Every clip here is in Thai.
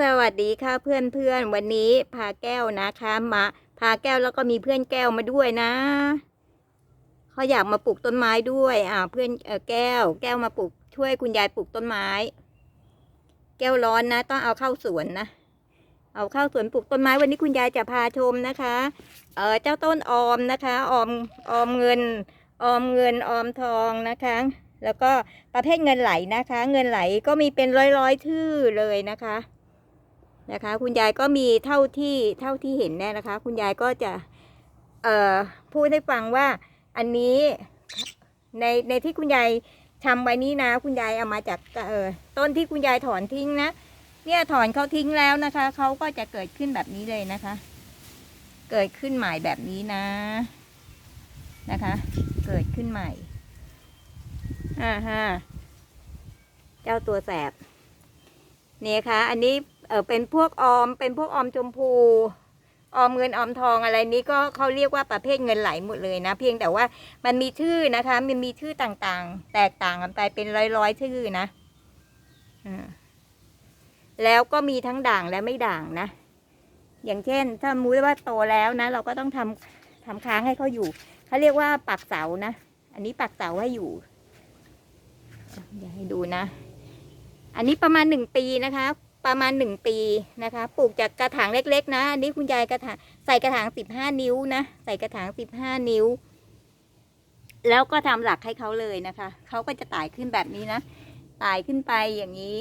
สวัสดีค่ะเพื่อนเพื่อนๆวันนี้พาแก้วนะคะมาพาแก้วแล้วก็มีเพื่อนแก้วมาด้วยนะเขาอยากมาปลูกต้นไม้ด้วยอ่าเพื่อนเออแก้ว แก้วมาปลูกช่วยคุณยายปลูกต้นไม้ แก้วร้อนนะ ต้องเอาเข้าสวนนะเอาเข้าสวนปลูกต้นไม้วันนี้คุณยายจะพาชมนะคะเออเจ้าต้นออมนะคะออมออมเงินออมเงินออมทองนะคะแล้วก็ประเภทเงินไหลนะคะ เงินไหลก็มีเป็นร้อยร้อยๆชื่อเลยนะคะ นะคะ คุณยายก็มีเท่าที่เท่าที่เห็นแน่นะคะ คุณยายก็จะเอ่อพูดให้ฟังว่าอันนี้ในในที่คุณยายทำไว้นี้นะ คุณยายเอามาจากเอ่อต้นที่คุณยายถอนทิ้งนะเนี่ยถอนเขาทิ้งแล้วนะคะเขาก็จะเกิดขึ้นแบบนี้เลยนะคะ เกิดขึ้นใหม่แบบนี้นะนะคะ เกิดขึ้นใหม่อ่าฮะเจ้าตัวแสบเนี่ยค่ะ อันนี้ เออเป็นพวกออม เป็นพวกออมชมพู ออมเงินออมทองอะไรนี้ก็เขาเรียกว่าประเภทเงินไหลหมดเลยนะ เพียงแต่ว่ามันมีชื่อนะคะ มันมีชื่อต่างๆ แตกต่างกันไปเป็นร้อยๆชื่อนะอ่าแล้วก็มีทั้งด่างและไม่ด่างนะ อย่างเช่น ถ้ามู้ว่าโตแล้วนะ เราก็ต้องทำทำค้างให้เขาอยู่ เขาเรียกว่าปักเสานะ อันนี้ปักเสาให้อยู่ อย่าให้ดูนะ อันนี้ประมาณหนึ่งปีนะคะ ประมาณหนึ่งปีนะคะ ปลูกจากกระถางเล็ก ๆ นะอันนี้คุณยายกระถางใส่กระถางสิบห้านิ้วนะ ใส่กระถางสิบห้านิ้ว แล้วก็ทำหลักให้เขาเลยนะคะเขาก็จะไต่ขึ้นแบบนี้นะไต่ขึ้นไปอย่างนี้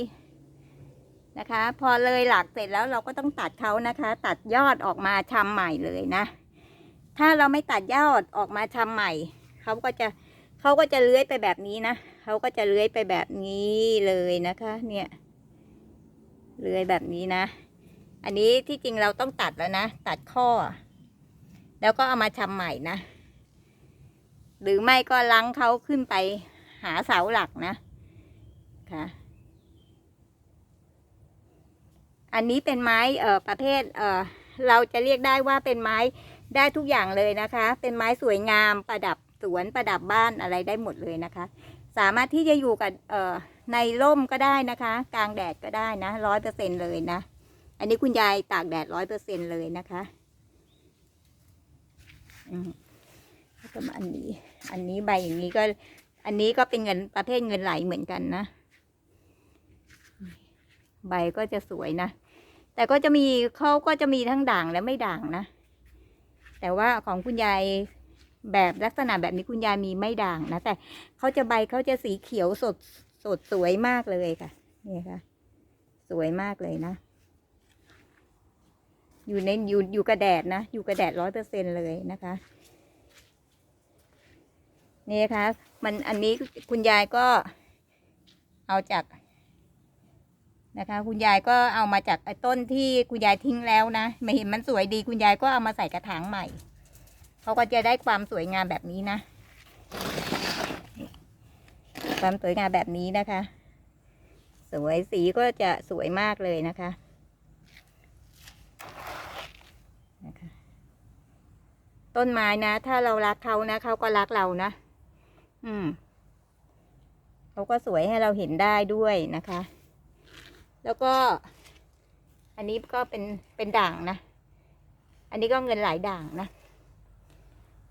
นะคะ พอเลยหลักเสร็จแล้วเราก็ต้องตัดเขานะคะ ตัดยอดออกมาชำใหม่เลยนะ ถ้าเราไม่ตัดยอดออกมาชำใหม่เขาก็จะเขาก็จะเลื้อยไปแบบนี้นะเขาก็จะเลื้อยไปแบบนี้เลยนะคะ เนี่ย เลื้อยแบบนี้นะ อันนี้ที่จริงเราต้องตัดแล้วนะ ตัดข้อ แล้วก็เอามาชำใหม่นะ หรือไม่ก็ลังเขาขึ้นไปหาเสาหลักนะค่ะอันนี้เป็นไม้เอ่อประเภทเอ่อเราจะเรียกได้ว่าเป็นไม้ได้ทุกอย่างเลยนะคะ เป็นไม้สวยงามประดับสวนประดับบ้านอะไรได้หมดเลยนะคะ สามารถที่จะอยู่กับเอ่อ ในร่มก็ได้นะคะ กลางแดดก็ได้นะร้อยเปอร์เซ็นเลยนะ อันนี้คุณยายตากแดดร้อยเปอร์เซ็นเลยนะคะอืมก็มาอันนี้ อันนี้ใบอย่างนี้ก็ อันนี้ก็เป็นเงินประเภทเงินไหลเหมือนกันนะ ใบก็จะสวยนะ แต่ก็จะมีเขาก็จะมีทั้งด่างและไม่ด่างนะ แต่ว่าของคุณยายแบบลักษณะแบบนี้คุณยายมีไม่ด่างนะ แต่เขาจะใบเขาจะสีเขียวสด สดสวยมากเลยค่ะ นี่ค่ะ สวยมากเลยนะ อยู่ในอยู่อยู่กระแดดนะ อยู่กระแดดร้อยเปอร์เซ็นเลยนะคะ นี่นะคะมันอันนี้คุณยายก็เอาจากนะคะ คุณยายก็เอามาจากไอ้ต้นที่คุณยายทิ้งแล้วนะไม่เห็นมันสวยดี คุณยายก็เอามาใส่กระถางใหม่เขาก็จะได้ความสวยงามแบบนี้นะ ความสวยงามแบบนี้นะคะ สวยสีก็จะสวยมากเลยนะคะนะคะต้นไม้นะ ถ้าเรารักเขานะเขาก็รักเรานะ อืมเขาก็สวยให้เราเห็นได้ด้วยนะคะ แล้วก็ อันนี้ก็เป็นเป็นด่างนะ อันนี้ก็เงินหลายด่างนะ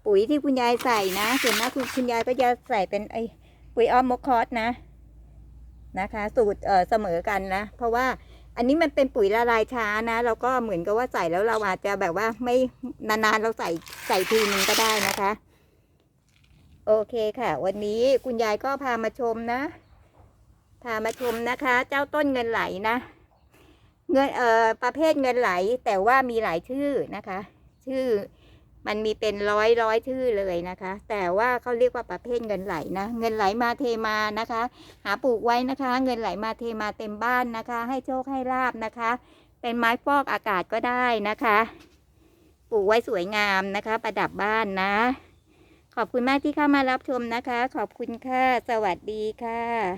ปุ๋ยที่คุณยายใส่นะส่วนมากคุณคุณยายก็จะใส่เป็นไอ ปุ๋ยออมมกคอสนะ นะคะ สูตรเเสมอกันนะ เพราะว่าอันนี้มันเป็นปุ๋ยละลายช้านะเราก็เหมือนกับว่าใส่แล้วเราอาจจะแบบว่าไม่นานๆเราใส่ใส่ทีนึงก็ได้นะคะ โอเคค่ะ วันนี้คุณยายก็พามาชมนะ พามาชมนะคะ เจ้าต้นเงินไหลนะ เงินเอ่อประเภทเงินไหลแต่ว่ามีหลายชื่อนะคะ ชื่อ มันมีเป็นร้อยร้อยชื่อเลยนะคะ แต่ว่าเขาเรียกว่าประเภทเงินไหลนะ เงินไหลมาเทมานะคะ หาปลูกไว้นะคะ เงินไหลมาเทมาเต็มบ้านนะคะ ให้โชคให้ลาบนะคะ เป็นไม้ฟอกอากาศก็ได้นะคะ ปลูกไว้สวยงามนะคะ ประดับบ้านนะ ขอบคุณมากที่เข้ามารับชมนะคะ ขอบคุณค่ะ สวัสดีค่ะ